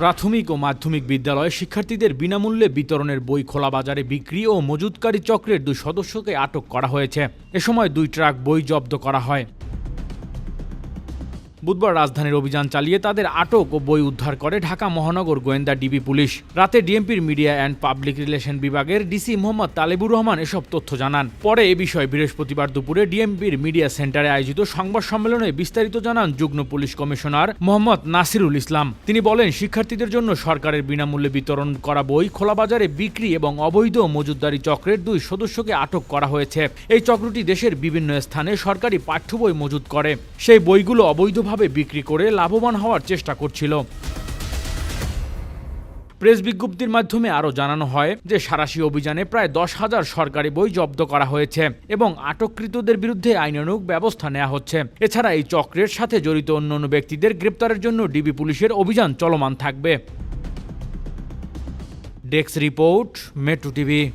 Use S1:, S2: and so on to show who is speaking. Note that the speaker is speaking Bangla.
S1: প্রাথমিক ও মাধ্যমিক বিদ্যালয়ে শিক্ষার্থীদের বিনামূল্যে বিতরণের বই খোলা বাজারে বিক্রি ও মজুতকারী চক্রের দুই সদস্যকে আটক করা হয়েছে। এ সময় দুই ট্রাক বই জব্দ করা হয়। বুধবার রাজধানীর অভিযান চালিয়ে তাদের আটক ও বই উদ্ধার করে ঢাকা মহানগর গোয়েন্দা ডিবি পুলিশ। রাতে ডিএমপির মিডিয়া অ্যান্ড পাবলিক রিলেশন বিভাগের ডিসি মোহাম্মদ তালেবুর রহমান এসব তথ্য জানান। পরে এ বিষয়ে বৃহস্পতিবার দুপুরে ডিএমপির মিডিয়া সেন্টারে আয়োজিত সংবাদ সম্মেলনে বিস্তারিত জানান যুগ্ম পুলিশ কমিশনার মোহাম্মদ নাসিরুল ইসলাম। তিনি বলেন, শিক্ষার্থীদের জন্য সরকারের বিনামূল্যে বিতরণ করা বই খোলা বাজারে বিক্রি এবং অবৈধ মজুতদারি চক্রের দুই সদস্যকে আটক করা হয়েছে। এই চক্রটি দেশের বিভিন্ন স্থানে সরকারি পাঠ্য বই মজুত করে। সেই বইগুলো অবৈধভাবে বিক্রি করে লাভবান হওয়ার চেষ্টা করছিল। প্রেস বিজ্ঞপ্তির মাধ্যমে আরও জানানো হয় যে সারাশি অভিযানে প্রায় দশ হাজার সরকারি বই জব্দ করা হয়েছে এবং আটককৃতদের বিরুদ্ধে আইনানুগ ব্যবস্থা নেওয়া হচ্ছে। এছাড়া এই চক্রের সাথে জড়িত অন্যান্য ব্যক্তিদের গ্রেপ্তারের জন্য ডিবি পুলিশের অভিযান চলমান থাকবে। Desk report, metro TV.